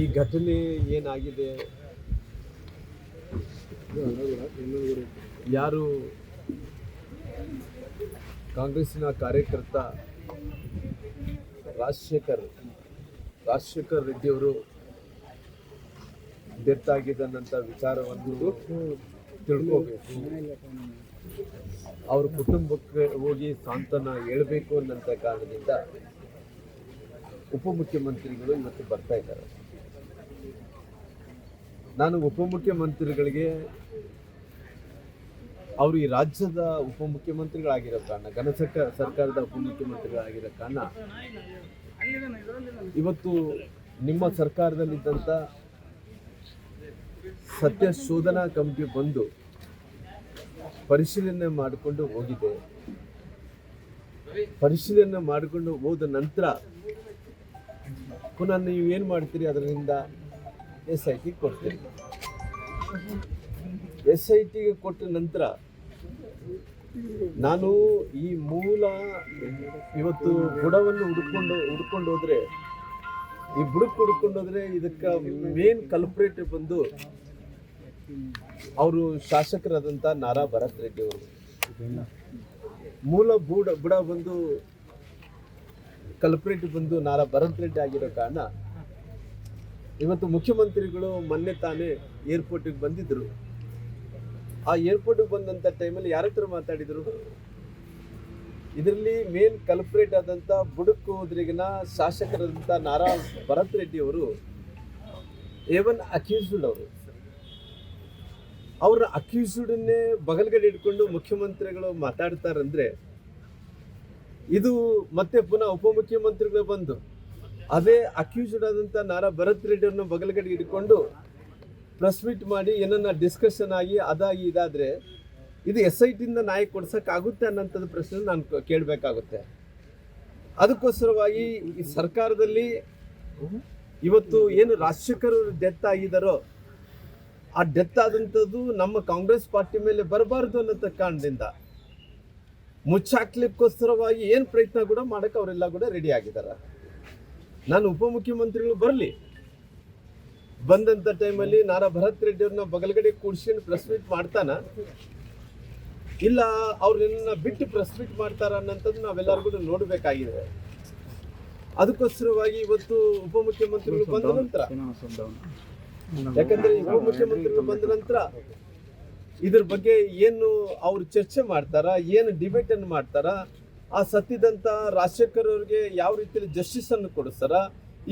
ಈ ಘಟನೆ ಏನಾಗಿದೆ? ಯಾರು ಕಾಂಗ್ರೆಸ್ಸಿನ ಕಾರ್ಯಕರ್ತ ರಾಜಶೇಖರ್ ರಾಜಶೇಖರ್ ರೆಡ್ಡಿಯವರು ಡೆತ್ ಆಗಿದ್ದನ್ನಂಥ ವಿಚಾರವನ್ನು ತಿಳ್ಕೋಬೇಕು. ಅವ್ರ ಕುಟುಂಬಕ್ಕೆ ಹೋಗಿ ಸಾಂತ್ವನ ಹೇಳಬೇಕು ಅನ್ನೋಂಥ ಕಾರಣದಿಂದ ಉಪಮುಖ್ಯಮಂತ್ರಿಗಳು ಇವತ್ತು ಬರ್ತಾ ಇದ್ದಾರೆ. ನಾನು ಉಪಮುಖ್ಯಮಂತ್ರಿಗಳಿಗೆ, ಅವರು ಈ ರಾಜ್ಯದ ಉಪಮುಖ್ಯಮಂತ್ರಿಗಳಾಗಿರೋ ಕಾರಣ, ಘನ ಸರ್ಕಾರ ಸರ್ಕಾರದ ಉಪಮುಖ್ಯಮಂತ್ರಿಗಳಾಗಿರೋ ಕಾರಣ, ಇವತ್ತು ನಿಮ್ಮ ಸರ್ಕಾರದಲ್ಲಿದ್ದಂಥ ಸತ್ಯ ಶೋಧನಾ ಕಮಿಟಿ ಬಂದು ಪರಿಶೀಲನೆ ಮಾಡಿಕೊಂಡು ಹೋಗಿದೆ. ಪರಿಶೀಲನೆ ಮಾಡಿಕೊಂಡು ಹೋದ ನಂತರ ಪುನಃ ನೀವು ಏನು ಮಾಡ್ತೀರಿ ಅದರಿಂದ ಎಸ್ ಐ ಟಿಗೆ ಕೊಡ್ತೀರಿ ಎಸ್ ಐ ಟಿಗೆ ಕೊಟ್ಟ ನಂತರ ನಾನು ಈ ಮೂಲ ಇವತ್ತು ಬುಡವನ್ನು ಹುಡ್ಕೊಂಡು ಹುಡ್ಕೊಂಡು ಹೋದ್ರೆ, ಈ ಬುಡಕ್ಕೆ ಹುಡ್ಕೊಂಡು ಹೋದ್ರೆ ಇದಕ್ಕೆ ಮೇನ್ ಕಲ್ಪ್ರೇಟ್ ಬಂದು ಅವರು ಶಾಸಕರಾದಂಥ ನಾರಾ ಭರತ್ ರೆಡ್ಡಿ ಅವರು. ಮೂಲ ಬುಡ ಬುಡ ಬಂದು ಕಲ್ಪ್ರೇಟ್ ಬಂದು ನಾರಾ ಭರತ್ ರೆಡ್ಡಿ ಆಗಿರೋ ಕಾರಣ ಇವತ್ತು ಮುಖ್ಯಮಂತ್ರಿಗಳು ಮೊನ್ನೆ ತಾನೇ ಏರ್ಪೋರ್ಟಿಗೆ ಬಂದಿದ್ದರು ಆ ಏರ್ಪೋರ್ಟಿಗೆ ಬಂದಂಥ ಟೈಮಲ್ಲಿ ಯಾರ ಹತ್ರ ಮಾತಾಡಿದ್ರು? ಇದರಲ್ಲಿ ಮೇನ್ ಕಲ್ಪ್ರೇಟ್ ಆದಂಥ ಬುಡಕ್ ಹೋದ್ರಿಗಿನ ಶಾಸಕರಾದಂಥ ನಾರಾ ಭರತ್ ರೆಡ್ಡಿ ಅವರು ಏವನ್ ಅಕ್ಯೂಸ್ಡ್ ಅವರು. ಅವ್ರ ಅಕ್ಯೂಸ್ಡನ್ನೇ ಬಗಲ್ಗಡೆ ಇಟ್ಕೊಂಡು ಮುಖ್ಯಮಂತ್ರಿಗಳು ಮಾತಾಡ್ತಾರಂದ್ರೆ, ಇದು ಮತ್ತೆ ಪುನಃ ಉಪಮುಖ್ಯಮಂತ್ರಿಗಳು ಬಂದು ಅದೇ ಅಕ್ಯೂಸ್ಡ್ ಆದಂಥ ನಾರಾ ಭರತ್ ರೆಡ್ಡಿ ಅವ್ರನ್ನ ಬಗಲಗಡೆ ಇಟ್ಕೊಂಡು ಪ್ರೆಸ್ ಮೀಟ್ ಮಾಡಿ ಏನನ್ನ ಡಿಸ್ಕಷನ್ ಆಗಿ ಅದಾಗಿ ಇದಾದರೆ ಇದು ಎಸ್ ಐ ಟಿಯಿಂದ ನಾಯಿ ಕೊಡ್ಸೋಕ್ಕಾಗುತ್ತೆ ಅನ್ನೋಂಥದ್ದು ಪ್ರಶ್ನೆ ನಾನು ಕೇಳಬೇಕಾಗುತ್ತೆ. ಅದಕ್ಕೋಸ್ಕರವಾಗಿ ಈ ಸರ್ಕಾರದಲ್ಲಿ ಇವತ್ತು ಏನು ರಾಜಶೇಖರ್ ಡೆತ್ ಆಗಿದಾರೋ ಆ ಡೆತ್ ಆದಂಥದ್ದು ನಮ್ಮ ಕಾಂಗ್ರೆಸ್ ಪಾರ್ಟಿ ಮೇಲೆ ಬರಬಾರ್ದು ಅನ್ನೋ ಕಾರಣದಿಂದ ಮುಚ್ಚಾಕ್ಲಿಕ್ಕೋಸ್ಕರವಾಗಿ ಏನು ಪ್ರಯತ್ನ ಕೂಡ ಮಾಡೋಕ್ಕೆ ಅವರೆಲ್ಲ ಕೂಡ ರೆಡಿ ಆಗಿದ್ದಾರೆ ನಾನು ಉಪಮುಖ್ಯಮಂತ್ರಿಗಳು ಬರಲಿ. ಬಂದಂಥ ಟೈಮಲ್ಲಿ ನಾರಾ ಭರತ್ ರೆಡ್ಡಿ ಅವ್ರನ್ನ ಬಗಲ್ಗಡೆ ಕೂಡ್ಸ್ಕೊಂಡು ಪ್ರೆಸ್ ಮೀಟ್ ಮಾಡ್ತಾನ. ಇಲ್ಲ ಅವ್ರನ್ನ ಬಿಟ್ಟು ಪ್ರೆಸ್ ಮೀಟ್ ಮಾಡ್ತಾರ ಅನ್ನೋಂಥದ್ದು ನಾವೆಲ್ಲರೂ ಕೂಡ ನೋಡಬೇಕಾಗಿದೆ. ಅದಕ್ಕೋಸ್ಕರವಾಗಿ ಇವತ್ತು ಉಪಮುಖ್ಯಮಂತ್ರಿಗಳು ಬಂದ ನಂತರ. ಯಾಕಂದ್ರೆ ಉಪಮುಖ್ಯಮಂತ್ರಿಗಳು ಬಂದ ನಂತರ ಇದ್ರ ಬಗ್ಗೆ ಏನು ಅವ್ರು ಚರ್ಚೆ ಮಾಡ್ತಾರ, ಏನು ಡಿಬೇಟ್ ಅನ್ನು ಮಾಡ್ತಾರ ಆ ಸತ್ತಿದಂತ ರಾಜಶೇಖರ್ ಅವ್ರಿಗೆ ಯಾವ ರೀತಿಯಲ್ಲಿ ಜಸ್ಟಿಸ್ ಅನ್ನು ಕೊಡಿಸ್ತಾರ?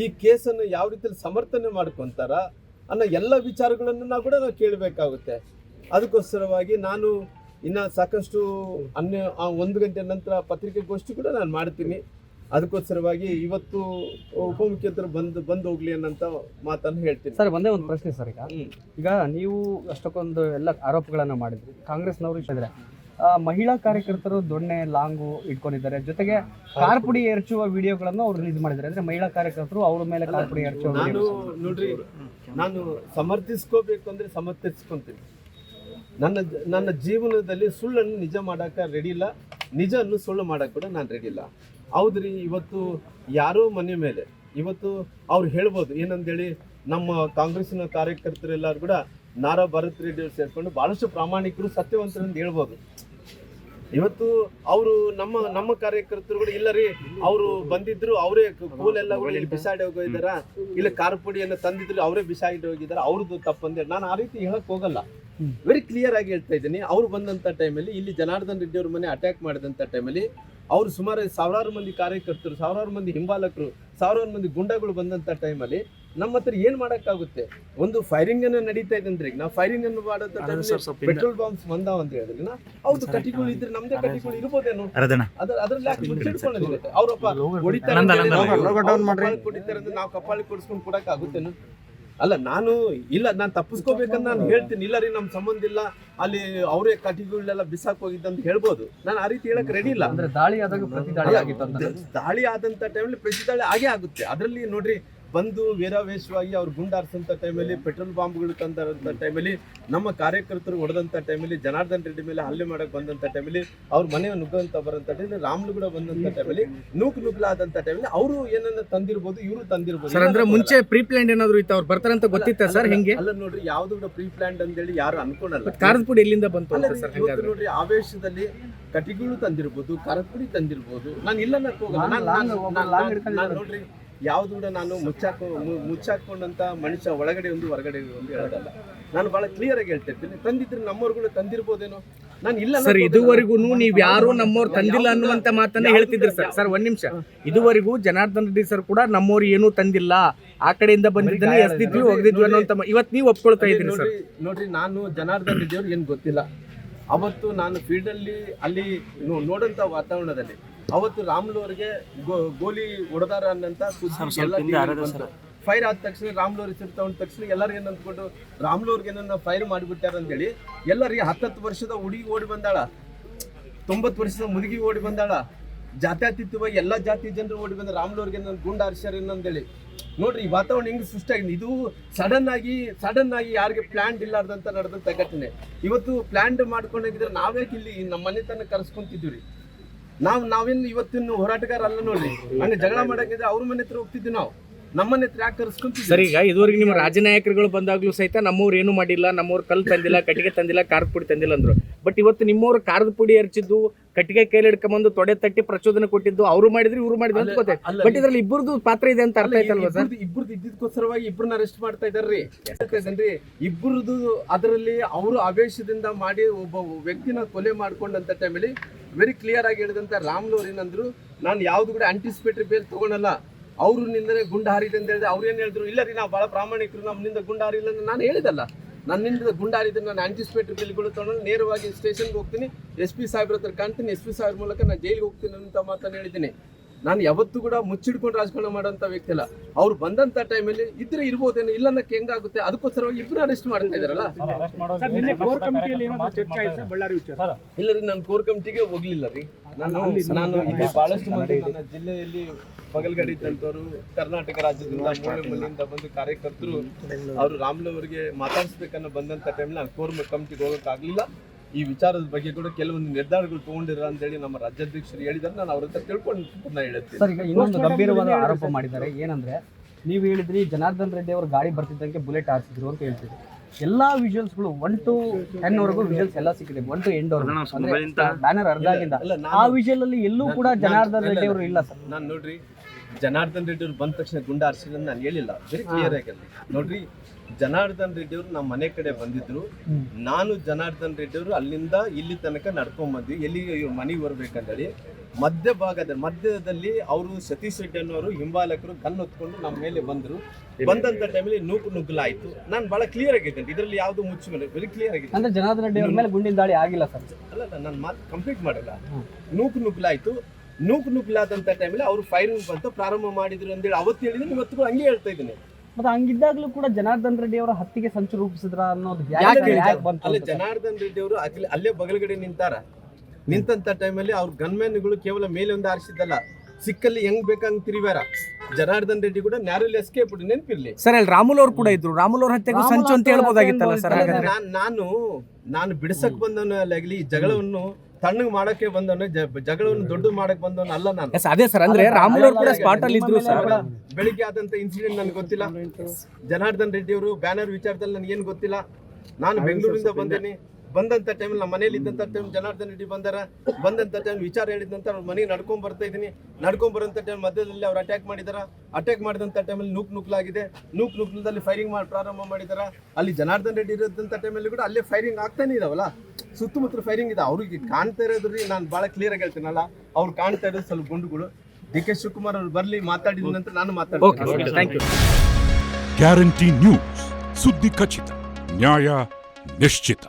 ಈ ಕೇಸನ್ನು ಯಾವ ರೀತಿಯಲ್ಲಿ ಸಮರ್ಥನೆ ಮಾಡ್ಕೊಂತಾರ? ಅನ್ನೋ ಎಲ್ಲ ವಿಚಾರಗಳನ್ನು ನಾವು ಕೂಡ ನಾವು ಕೇಳಬೇಕಾಗುತ್ತೆ. ಅದಕ್ಕೋಸ್ಕರವಾಗಿ ನಾನು ಇನ್ನ ಸಾಕಷ್ಟು ಅನ್ಯ ಆ ಒಂದು ಗಂಟೆ ನಂತರ ಪತ್ರಿಕೆಗೋಷ್ಠಿ ಕೂಡ ನಾನು ಮಾಡ್ತೀನಿ. ಅದಕ್ಕೋಸ್ಕರವಾಗಿ ಇವತ್ತು ಉಪಮುಖ್ಯಮಂತ್ರಿ ಬಂದು ಬಂದು ಹೋಗ್ಲಿ ಅನ್ನಂತ ಮಾತನ್ನು ಹೇಳ್ತೀನಿ. ಸರ್ ಒಂದೇ ಒಂದು ಪ್ರಶ್ನೆ ಸರ್ ಈಗ. ಈಗ ನೀವು ಅಷ್ಟಕ್ಕೊಂದು ಎಲ್ಲ ಆರೋಪಗಳನ್ನು ಮಾಡಿದ್ರಿ. ಕಾಂಗ್ರೆಸ್ನವರು ಇಟ್ಟಿದ್ರೆ ಮಹಿಳಾ ಕಾರ್ಯಕರ್ತರು ದೊಣ್ಣೆ ಲಾಂಗು ಇಟ್ಕೊಂಡಿದ್ದಾರೆ. ಜೊತೆಗೆ ಕಾರ್ಪುಡಿ ಎರಚುವ ವಿಡಿಯೋಗಳನ್ನು ಅವ್ರು ರಿಲೀಸ್ ಮಾಡಿದ್ದಾರೆ. ಅಂದ್ರೆ ಮಹಿಳಾ ಕಾರ್ಯಕರ್ತರು ಅವ್ರ ಮೇಲೆ ಕಾರ್ಪುಡಿ ಎರಚುವ ನಾನು ನೋಡ್ರಿ ನಾನು ಸಮರ್ಥಿಸ್ಕೋಬೇಕು ಅಂದ್ರೆ ಸಮರ್ಥಿಸ್ಕೊಂತೀನಿ. ನನ್ನ ನನ್ನ ಜೀವನದಲ್ಲಿ ಸುಳ್ಳನ್ನು ನಿಜ ಮಾಡಕ ರೆಡಿ ಇಲ್ಲ. ನಿಜವನ್ನು ಸುಳ್ಳು ಮಾಡಕ್ ಕೂಡ ನಾನು ರೆಡಿ ಇಲ್ಲ. ಹೌದ್ರಿ ಇವತ್ತು ಯಾರೋ ಮನೆ ಮೇಲೆ ಇವತ್ತು ಅವ್ರು ಹೇಳ್ಬೋದು ಏನಂದೇಳಿ ನಮ್ಮ ಕಾಂಗ್ರೆಸ್ನ ಕಾರ್ಯಕರ್ತರೆಲ್ಲರೂ ಕೂಡ ನಾರಾ ಭರತ್ ರೆಡ್ಡಿ ಸೇರ್ಕೊಂಡು ಬಹಳಷ್ಟು ಪ್ರಾಮಾಣಿಕರು ಸತ್ಯವಂತರು ಅಂತ ಹೇಳ್ಬೋದು. ಇವತ್ತು ಅವರು ನಮ್ಮ ನಮ್ಮ ಕಾರ್ಯಕರ್ತರು ಕೂಡ ಇಲ್ಲ ರೀ, ಅವರು ಬಂದಿದ್ರು, ಅವರೇ ಕೂಲೆಲ್ಲ ಕೂಡ ಬಿಸಾಡಿ ಹೋಗಿದಾರ. ಇಲ್ಲ ಖಾರ ಪುಡಿಯನ್ನು ತಂದಿದ್ರು, ಅವರೇ ಬಿಸಾಡಿ ಹೋಗಿದಾರ. ಅವ್ರದ್ದು ತಪ್ಪಂದೆ ನಾನು ಆ ರೀತಿ ಹೇಳಕ್ ಹೋಗಲ್ಲ. ವೆರಿ ಕ್ಲಿಯರ್ ಆಗಿ ಹೇಳ್ತಾ ಇದ್ದೀನಿ. ಅವ್ರು ಬಂದಂತ ಟೈಮಲ್ಲಿ ಇಲ್ಲಿ ಜನಾರ್ದನ್ ರೆಡ್ಡಿ ಅವ್ರ ಮನೆ ಅಟ್ಯಾಕ್ ಮಾಡಿದಂತ ಟೈಮಲ್ಲಿ ಅವ್ರು ಸುಮಾರು ಸಾವಿರಾರು ಮಂದಿ ಕಾರ್ಯಕರ್ತರು, ಸಾವಿರಾರು ಮಂದಿ ಹಿಂಬಾಲಕರು, ಸಾವಿರಾರು ಮಂದಿ ಗುಂಡಗಳು ಬಂದಂತ ಟೈಮಲ್ಲಿ ನಮ್ಮ ಹತ್ರ ಏನ್ ಮಾಡಕ್ಕಾಗುತ್ತೆ? ಒಂದು ಫೈರಿಂಗ್ ಅನ್ನ ನಡೀತಾ ಇದೆ ಅಂದ್ರೆ ಈಗ ನಾವು ಫೈರಿಂಗ್ ಅನ್ನು ಪೆಟ್ರೋಲ್ ಬಾಂಬ್ಸ್ ಬಂದಾವ ಅಂತ ಹೇಳಿದ್ರೆ ಹೌದು ಕಟಿಗಳು ಇದ್ರೆ ನಮ್ದೇ ಕಟಿಗಳು ಇರ್ಬೋದೇನು? ಅದ್ರ ಅದ್ರಲ್ಲಿ ಯಾಕೆ ಅವರಪ್ಪ ಹೊಡಿತಾರೆ ನಾವು ಕಪ್ಪಾಳಿ ಕೊಡಿಸ್ಕೊಂಡು ಕೊಡಕ್ ಆಗುತ್ತೇನು ಅಲ್ಲ ನಾನು ಇಲ್ಲ ನಾನು ತಪ್ಪಿಸ್ಕೋಬೇಕಂತ ನಾನು ಹೇಳ್ತೀನಿ. ಇಲ್ಲ ರೀ ನಮ್ ಸಂಬಂಧ ಇಲ್ಲ. ಅಲ್ಲಿ ಅವರೇ ಕಟಿಗಳೆಲ್ಲ ಬಿಸಾಕ್ ಹೋಗಿದ್ದಂತ ಹೇಳ್ಬೋದು. ನಾನು ಆ ರೀತಿ ಹೇಳಕ್ ರೆಡಿ ಇಲ್ಲ. ಅಂದ್ರೆ ದಾಳಿ ಆದಾಗ ಪ್ರತಿ ದಾಳಿ ಆಗಿತ್ತು ಅಂತ. ದಾಳಿ ಆದಂತ ಟೈಮಲ್ಲಿ ಪ್ರತಿ ದಾಳಿ ಆಗೇ ಆಗುತ್ತೆ. ಅದರಲ್ಲಿ ನೋಡ್ರಿ ಬಂದು ವೀರಾವೇಶವಾಗಿ ಅವ್ರು ಗುಂಡಾರಿಸಂತ ಟೈಮಲ್ಲಿ ಪೆಟ್ರೋಲ್ ಬಾಂಬ್ಗಳು ತಂದಂತ ಟೈಮಲ್ಲಿ ನಮ್ಮ ಕಾರ್ಯಕರ್ತರು ಹೊಡೆದಂತ ಟೈಮಲ್ಲಿ ಜನಾರ್ದನ್ ರೆಡ್ಡಿ ಮೇಲೆ ಹಲ್ಲೆ ಮಾಡೋಕೆ ಬಂದಂತ ಟೈಮಲ್ಲಿ ಅವ್ರ ಮನೆ ನುಗ್ಗಂತ ಬರಂತ ಟೈಮಲ್ಲಿ ರಾಮ್ಲು ಕೂಡ ಬಂದಂತ ಟೈಮಲ್ಲಿ ನೂಕು ನುಗ್ಲಾದಂತ ಟೈಮಲ್ಲಿ ಅವರು ಏನನ್ನ ತಂದಿರ್ಬೋದು ಇವರು ತಂದಿರ್ಬೋದು ಸರ್ ಅಂದ್ರೆ ಮುಂಚೆ ಪ್ರೀ ಪ್ಲಾನ್ ಏನಾದ್ರು ಇತ್ತು ಅವ್ರು ಅಂತ ಗೊತ್ತಿತ್ತ ಸರ್ ಹೆಂಗೆ ಅಲ್ಲ ನೋಡ್ರಿ ಯಾವ್ದು ಕೂಡ ಪ್ರೀ ಪ್ಲಾನ್ ಅಂತೇಳಿ ಯಾರು ಅನ್ಕೊಂಡಲ್ಲ ಖಾರದ ಪುಡಿ ಎಲ್ಲಿಂದ ಬಂತು ಸರ್ ನೋಡ್ರಿ ಆವೇಶದಲ್ಲಿ ಕಟಿಗಳು ತಂದಿರ್ಬೋದು ಕಾರದಪುಡಿ ತಂದಿರ್ಬೋದು ನಾನು ಇಲ್ಲ. ನಾನ್ ನೋಡ್ರಿ ಯಾವ್ದು ಕೂಡ ನಾನು ಮುಚ್ಚಾಕೋ ಮುಚ್ಚಾಕೊಂಡಂಥ ಮುಚ್ಚಾಕೊಂಡಂತ ಮನುಷ್ಯ ಒಳಗಡೆ ಒಂದು ಹೊರಗಡೆ ಒಂದು ಹೇಳೋದಲ್ಲ. ನಾನು ಬಹಳ ಕ್ಲಿಯರ್ ಆಗಿ ಹೇಳ್ತಾ ಇರ್ತೀನಿ. ತಂದಿದ್ರೆ ನಮ್ಮವ್ರುಗಳು ತಂದಿರ್ಬೋದೇನೋ? ನಾನು ಇಲ್ಲ ಸರ್. ಇದುವರೆಗೂ ನೀವು ಯಾರು ನಮ್ಮವ್ರು ತಂದಿಲ್ಲ ಅನ್ನುವಂತ ಮಾತನ್ನ ಹೇಳ್ತಿದ್ರಿ ಸರ್. ಸರ್ ಒಂದ್ ನಿಮಿಷ. ಇದುವರೆಗೂ ಜನಾರ್ದನ್ ರೆಡ್ಡಿ ಸರ್ ಕೂಡ ನಮ್ಮವ್ರು ಏನೂ ತಂದಿಲ್ಲ. ಆ ಕಡೆಯಿಂದ ಬಂದಿದ್ದಾನೆ ಎಸ್ದಿದ್ವಿ ಹೋಗಿದ್ವಿ ಅನ್ನೋಂತ ಇವತ್ತು ಇವತ್ ನೀವು ಒಪ್ಕೊಳ್ತಾ ಇದ್ದೀನಿ ಸರ್. ನೋಡ್ರಿ ನೋಡ್ರಿ ನಾನು ಜನಾರ್ದನ್ ರೆಡ್ಡಿ ಅವ್ರಿಗೆ ಏನು ಗೊತ್ತಿಲ್ಲ. ಅವತ್ತು ನಾನು ಫೀಲ್ಡಲ್ಲಿ ಅಲ್ಲಿ ನೋ- ನೋಡಂತ ವಾತಾವರಣದಲ್ಲಿ ಅವತ್ತು ರಾಮ್ಲು ಅವರಿಗೆ ಗೋಲಿ ಹೊಡೆದಾರ ಅನ್ನಂತ ಫೈರ್ ಆದ ತಕ್ಷಣ ರಾಮ್ಲು ಅವ್ರಿಗೆ ಸಿಗ್ತಾ ತಗೊಂಡ ತಕ್ಷಣ ಎಲ್ಲರಿಗೆ ಏನ್ ಅಂದ್ಕೊಂಡು ರಾಮ್ಲು ಅವ್ರಿಗೆ ಏನನ್ನ ಫೈರ್ ಮಾಡಿಬಿಟ್ಟಾರ ಅಂತೇಳಿ ಎಲ್ಲರಿಗೆ ಹತ್ತತ್ತು ವರ್ಷದ ಹುಡುಗಿ ಓಡಿ ಬಂದಾಳ. ತೊಂಬತ್ತು ವರ್ಷದ ಮುದುಗಿ ಓಡಿ ಬಂದಾಳ. ಜಾತ್ಯತೀತವಾಗಿ ಎಲ್ಲ ಜಾತಿ ಜನರು ಓಡಿ ಬಂದ ರಾಮ್ಲು ಅವ್ರಿಗೆ ನನ್ನ ಗುಂಡ ಹರ್ಷರ್ ಏನಂದೇಳಿ ನೋಡ್ರಿ ಈ ವಾತಾವರಣ ಹೆಂಗ್ ಸೃಷ್ಟಿಯಾಗಿದೆ ಇದು ಸಡನ್ ಆಗಿ ಸಡನ್ ಆಗಿ ಯಾರಿಗೆ ಪ್ಲಾನ್ ಇಲ್ಲಾರ್ದಂತ ನಡೆದಂತ ಘಟನೆ. ಇವತ್ತು ಪ್ಲಾನ್ ಮಾಡ್ಕೊಂಡೋಗಿದ್ರೆ ನಾವೇ ಇಲ್ಲಿ ನಮ್ಮ ಮನೆ ತನಕ ಕರ್ಸ್ಕೊಂತಿದ್ವಿ ನಾವು ನಾವಿನ್ ಇವತ್ತಿನ ಹೋರಾಟಗಾರ ಅಲ್ಲ ನೋಡ್ರಿ ಹಂಗೆ ಜಗಳ ಮಾಡಂಗಿದ್ರೆ ಅವ್ರ ಮನೆ ಹತ್ರ ಹೋಗ್ತಿದ್ವಿ ನಾವು. ನಮ್ಮನ್ನ ಮನೆ ಹತ್ರ ಯಾಕೆ ಕರ್ಸ್ಕೊಂತಿದ್ವಿ ಸರಿ ಈಗ ಇದುವರೆಗೆ ನಿಮ್ಮ ರಾಜನಾಯಕರುಗಳು ಬಂದಾಗ್ಲೂ ಸಹಿತ ನಮ್ಮವ್ರು ಏನು ಮಾಡಿಲ್ಲ ನಮ್ಮವ್ರು ಕಲ್ ತಂದಿಲ್ಲ ಕಟ್ಟಿಗೆ ತಂದಿಲ್ಲ ಖಾರದ ಪುಡಿ ತಂದಿಲ್ಲ ಅಂದ್ರು. ಬಟ್ ಇವತ್ತು ನಿಮ್ಮವ್ರು ಖಾರದ ಪುಡಿ ಹರ್ಚಿದ್ದು ಕಟ್ಟಿಗೆ ಕೈಲಿ ಹಿಡ್ಕೊಂಬಂದು ತೊಡೆ ತಟ್ಟಿ ಪ್ರಚೋದನೆ ಕೊಟ್ಟಿದ್ದು ಅವರು ಮಾಡಿದ್ರು ಇವ್ರು ಮಾಡಿದ್ರು ಅಂತ ಗೊತ್ತಾಯ್ತು ಬಟ್ ಇದ್ರಲ್ಲಿ ಇಬ್ಬರದು ಪಾತ್ರ ಇದೆ ಅಂತ ಅರ್ಥ ಆಯ್ತಲ್ವಾ ಸರ್? ಇಬ್ಬರದು ಇದ್ದಿದ್ದಕ್ಕೋಸ್ಕರವಾಗಿ ಇಬ್ಬರನ್ನ ಅರೆಸ್ಟ್ ಮಾಡ್ತಾ ಇದಾರ್ರಿ. ಯಾಕಂದ್ರೆ ಇಬ್ಬರದು ಅದರಲ್ಲಿ ಅವರು ಆವೇಶದಿಂದ ಮಾಡಿ ಒಬ್ಬ ವ್ಯಕ್ತಿನ ಕೊಲೆ ಮಾಡ್ಕೊಂಡಂತ ಟೈಮಲ್ಲಿ ವೆರಿ ಕ್ಲಿಯರ್ ಆಗಿ ಹೇಳಿದಂತ ರಾಮ್ಲು ಅವ್ರು ಏನಂದ್ರು, ನಾನು ಯಾವ್ದು ಕೂಡ ಆಂಟಿಸಿಪೇಟರಿ ಬೇಲ್ ತಗೊಳಲ್ಲ. ಅವರು ನಿಂದನೆ ಗುಂಡ ಹಾರಿದೆ ಅಂತ ಹೇಳಿದ್ರೆ ಅವ್ರು ಏನು ಹೇಳಿದ್ರು? ಇಲ್ಲ ರೀ, ನಾವು ಬಹಳ ಪ್ರಾಮಾಣಿಕರು ನಮ್ಮಿಂದ ಗುಂಡ ಹಾರಿಲ್ಲ ಅಂತ ನಾನು ಹೇಳಿದಲ್ಲ. ನನ್ನಿಂದ ಗುಂಡ ಹಾರಿದ್ರೆ ನಾನು ಆಂಟಿಸಿಪೇಟರಿ ಬಿಲ್ಗಳು ತಗೊಂಡು ನೇರವಾಗಿ ಸ್ಟೇಷನ್ಗೆ ಹೋಗ್ತೀನಿ. ಎಸ್ ಪಿ ಸಾಹೇಬ್ರ ಹತ್ರ ಕಾಣ್ತೀನಿ. ಎಸ್ ಪಿ ಸಾಹೇಬ್ರ ಮೂಲಕ ನಾನು ಜೈಲಿಗೆ ಹೋಗ್ತೀನಿ ಅಂತ ಮಾತನ್ನು ಹೇಳಿದ್ದೀನಿ. ನಾನು ಯಾವತ್ತೂ ಕೂಡ ಮುಚ್ಚಿಡ್ಕೊಂಡು ರಾಜಕಾರಣ ಮಾಡೋಂಥ ವ್ಯಕ್ತಿ ಅಲ್ಲ. ಅವ್ರು ಬಂದಂತ ಟೈಮಲ್ಲಿ ಇದ್ರೆ ಇರ್ಬೋದೇನೋ ಇಲ್ಲ ಅನ್ನಕ್ಕೆ ಹೆಂಗಾಗುತ್ತೆ? ಅದಕ್ಕೋಸ್ಕರ ಇಬ್ರು ಅರೆಸ್ಟ್ ಮಾಡ್ತಾ ಇದಾರಲ್ಲ ಇಲ್ಲ ರೀ ನಾನು ಕೋರ್ ಕಮಿಟಿಗೆ ಹೋಗ್ಲಿಲ್ಲ ರೀ. ನಾನು ನಾನು ಇಲ್ಲಿ ಬಹಳಷ್ಟು ಮಂದಿ ನನ್ನ ಜಿಲ್ಲೆಯಲ್ಲಿ ಬಗಲ್ಗಡಿ ಇದ್ದಂಥವ್ರು ಕರ್ನಾಟಕ ರಾಜ್ಯದಿಂದ ಮೂಲೆ ಮೂಲೆಯಿಂದ ಬಂದು ಕಾರ್ಯಕರ್ತರು ಅವರು ರಾಮ್ಲವರಿಗೆ ಮಾತಾಡಿಸ್ಬೇಕನ್ನ ಮಾತಾಡಿಸ್ಬೇಕನ್ನೋ ಬಂದಂತ ಟೈಮ್ ನಾನು ಕೋರ್ ಕಮಿಟಿಗೆ ಹೋಗೋಕ್ಕಾಗಲಿಲ್ಲ. ಈ ವಿಚಾರದ ಬಗ್ಗೆ ಕೂಡ ಕೆಲವೊಂದು ನಿರ್ಧಾರಗಳು ತಗೊಂಡಿರ ಅಂತೇಳಿ ನಮ್ಮ ರಾಜ್ಯಾಧ್ಯಕ್ಷರು ಹೇಳಿದ್ರೆ ನಾನು ಅವ್ರ ಹತ್ರ ತಿಳ್ಕೊಂಡು ಸರ್ ಈಗ ಇನ್ನೊಂದು ಗಂಭೀರವಾದ ಆರೋಪ ಮಾಡಿದ್ದಾರೆ. ಏನಂದ್ರೆ ನೀವು ಹೇಳಿದ್ರಿ ಜನಾರ್ದನ್ ರೆಡ್ಡಿ ಅವರು ಗಾಡಿ ಬರ್ತಿದ್ದಂಗೆ ಬುಲೆಟ್ ಹಾರಿಸಿದ್ರು ಅಂತ ಹೇಳ್ತಿದ್ರು ಎಲ್ಲಾ ವಿಜುವಲ್ಸ್ಗಳು ಒನ್ ಟು ಟೆನ್ ವರೆಗೂ ವಿಜುವಲ್ಸ್ ಎಲ್ಲ ಸಿಕ್ಕಿದೆ. ಒನ್ ಟು ಎಂಡ್ ಬ್ಯಾನರ್ ಅರ್ಧ ಆಗಿಂದ ಆ ವಿಜುವಲ್ ಅಲ್ಲಿ ಎಲ್ಲೂ ಕೂಡ ಜನಾರ್ದನ್ ರೆಡ್ಡಿ ಇಲ್ಲ. ಅವರು ಇಲ್ಲ ಸರ್. ನಾನು ನೋಡ್ರಿ ಜನಾರ್ದನ್ ರೆಡ್ಡಿ ಅವ್ರು ಬಂದ ತಕ್ಷಣ ಗುಂಡ ಅಂತ ನಾನು ಹೇಳಿಲ್ಲ. ವೆರಿ ಕ್ಲಿಯರ್ ಆಗಿ ನೋಡ್ರಿ ಜನಾರ್ದನ್ ರೆಡ್ಡಿ ಅವರು ನಮ್ಮ ಮನೆ ಕಡೆ ಬಂದಿದ್ರು. ನಾನು ಜನಾರ್ದನ್ ರೆಡ್ಡಿ ಅವರು ಅಲ್ಲಿಂದ ಇಲ್ಲಿ ತನಕ ನಡ್ಕೊಂಡ್ ಬಂದ್ವಿ. ಎಲ್ಲಿಗೆ ಇವ್ರ ಮನೆಗೆ ಬರ್ಬೇಕಂತೇಳಿ. ಮಧ್ಯ ಭಾಗದ ಮಧ್ಯದಲ್ಲಿ ಅವರು ಸತೀಶ್ ರೆಡ್ಡಿ ಅನ್ನೋರು ಹಿಂಬಾಲಕರು ಗನ್ ಹೊತ್ಕೊಂಡು ನಮ್ಮ ಮೇಲೆ ಬಂದ್ರು. ಬಂದಂತ ಟೈಮಲ್ಲಿ ನೂಕು ನುಗ್ಗಲಾಯ್ತು ನಾನು ಬಹಳ ಕ್ಲಿಯರ್ ಆಗಿದ್ದೆ ಇದರಲ್ಲಿ ಯಾವುದು ಮುಚ್ಚು ವೆರಿ ಕ್ಲಿಯರ್ ಆಗಿದೆ ಅಂದ್ರೆ ಜನಾರ್ದನ್ ರೆಡ್ಡಿ ಅವ್ರ ಮೇಲೆ ಗುಂಡಿನ ದಾಳಿ ಆಗಿಲ್ಲ ಸರ್? ಅಲ್ಲ ನನ್ನ ಮಾತು ಕಂಪ್ಲೀಟ್ ಮಾಡಲ್ಲ. ನೂಕು ನುಗ್ಲಾಯ್ತು. ನೂಕು ನುಗ್ಲಾದಂತ ಟೈಮಲ್ಲಿ ಅವರು ಫೈರಿಂಗ್ ಬಂತು. ಪ್ರಾರಂಭ ಮಾಡಿದ್ರು ಅಂತೇಳಿ ಅವತ್ತು ಹೇಳಿದ್ರೆ ಇವತ್ತು ಹಂಗೆ ಹೇಳ್ತಾ ಇದ್ದೀನಿ. ಮತ್ತೆ ಹಂಗಿದ್ದಾಗ್ಲೂ ಕೂಡ ಜನಾರ್ದನ್ ರೆಡ್ಡಿ ಅವರ ಹತ್ತಿಗೆ ಸಂಚು ರೂಪಿಸಿದ್ರ ಅನ್ನೋದು ಯಾಕೆ ಯಾಕೆ ಹೇಳಿದ್ರು? ಬಂತು ಅಲ್ಲೇ ಅಂತ? ಜನಾರ್ದನ್ ರೆಡ್ಡಿ ಅವರು ಅಲ್ಲೇ ಅಲ್ಲೇ ಬಗಲಗಡೆ ನಿಂತಾರ. ನಿಂತಂತ ಟೈಮಲ್ಲಿ ಅವ್ರ ಗನ್ಮ್ಯಾನ್ಗಳು ಕೇವಲ ಮೇಲೆ ಒಂದು ಆರಿಸಿದ್ದಲ್ಲ. ಸಿಕ್ಕಲ್ಲಿ ಹೆಂಗ್ ಬೇಕಂಗ್ ತಿರುವ್ಯಾರ ಜನಾರ್ದನ್ ರೆಡ್ಡಿ ಕೂಡ ನ್ಯಾರಲ್ಲಿ ಎಸ್ಕೇಪ್ ನೆನಪಿರ್ಲಿ. ಸರ್ ಅಲ್ಲಿ ರಾಮುಲ್ ಅವ್ರು ಕೂಡ ಇದ್ರು. ರಾಮುಲ್ ಅವ್ರ ಹತ್ಯೆಗೂ ರಾಮುಲ್ ಸಂಚು ಅಂತ ಅವ್ರ ಹೇಳ್ಬೋದಾಗಿತ್ತಲ್ಲ ಸರ್ ಹಾಗಾದ್ರೆ? ನಾನ್- ನಾನು ನಾನು ಬಿಡಿಸಕ್ ಬಂದವನು ಆಗಲಿ ಈ ಜಗಳವನ್ನು. ತಣ್ಣಗ್ ಮಾಡಕ್ಕೆ ಬಂದವನು ಜ- ಜಗಳವನ್ನು ದೊಡ್ಡ ಮಾಡಕ್ ಬಂದವನು ಅಲ್ಲ ನಾನು. ಎಸ್ ಅದೇ ಸರ್ ಅಂದ್ರೆ ಅಲ್ಲ, ಕೂಡ ಸ್ಪಾಟ್ ಅಲ್ಲಿ ಇದ್ರು ಸರ್. ಬೆಳಿಗ್ಗೆ ಆದಂತ ಇನ್ಸಿಡೆಂಟ್ ನನಗೆ ಗೊತ್ತಿಲ್ಲ. ಜನಾರ್ದನ್ ರೆಡ್ಡಿ ಅವರು ಬ್ಯಾನರ್ ವಿಚಾರದಲ್ಲಿ ನನಗೆ ಏನು ಗೊತ್ತಿಲ್ಲ. ನಾನು ಬೆಂಗಳೂರಿಂದ ಬಂದೇನಿ. ಬಂದಂತ ಟೈಮ್ ನಮ್ಮ ಮನೇಲಿ ಇದ್ದಂತ ಟೈಮ್ ಜನಾರ್ದನ್ ರೆಡ್ಡಿ ಬಂದಾರ. ಬಂದಂತ ಟೈಮ್ ವಿಚಾರ ಹೇಳಿದಂತ ಅವ್ರ ಮನೆಗೆ ನಡ್ಕೊಂಡ್ ಬರ್ತಾ ಇದ್ದೀನಿ ನಡ್ಕೊಂಡ್ ಬರೋಂತ ಟೈಮ್ ಮಧ್ಯದಲ್ಲಿ ಅವ್ರು ಅಟ್ಯಾಕ್ ಮಾಡಿದಾರ. ಅಟ್ಯಾಕ್ ಮಾಡಿದಂತ ಟೈಮಲ್ಲಿ ನೂಕ್ ನುಕ್ಲಾಗಿದೆ. ನೂಕ್ ನುಕ್ಲದಲ್ಲಿ ಫೈರಿಂಗ್ ಮಾಡಿ ಪ್ರಾರಂಭ ಮಾಡಿದಾರ. ಅಲ್ಲಿ ಜನಾರ್ದನ್ ರೆಡ್ಡಿ ಇರೋದಂತ ಟೈಮಲ್ಲಿ ಕೂಡ ಅಲ್ಲೇ ಫೈರಿಂಗ್ ಆಗ್ತಾನೆ ಇದಾವಲ್ಲ? ಸುತ್ತಮುತ್ತ ಫೈರಿಂಗ್ ಇದೆ. ಅವ್ರಿಗೆ ಕಾಣ್ತಾ ಇರೋದ್ರಿ ನಾನು ಭಾಳ ಕ್ಲಿಯರ್ ಆಗಿ ಹೇಳ್ತೀನಲ್ಲ ಅವ್ರು ಕಾಣ್ತಾ ಇರೋದು ಸ್ವಲ್ಪ ಗುಂಡುಗಳು. ಡಿ ಕೆ ಶಿವಕುಮಾರ್ ಅವ್ರು ಬರಲಿ ಮಾತಾಡಿದ ನಂತರ ನಾನು ಓಕೆ ಮಾತಾಡ್ತೀನಿ ಥ್ಯಾಂಕ್ ಯು ಗ್ಯಾರಂಟಿ ನ್ಯೂಸ್ ಸುದ್ದಿ ಖಚಿತ ನ್ಯಾಯ ನಿಶ್ಚಿತ.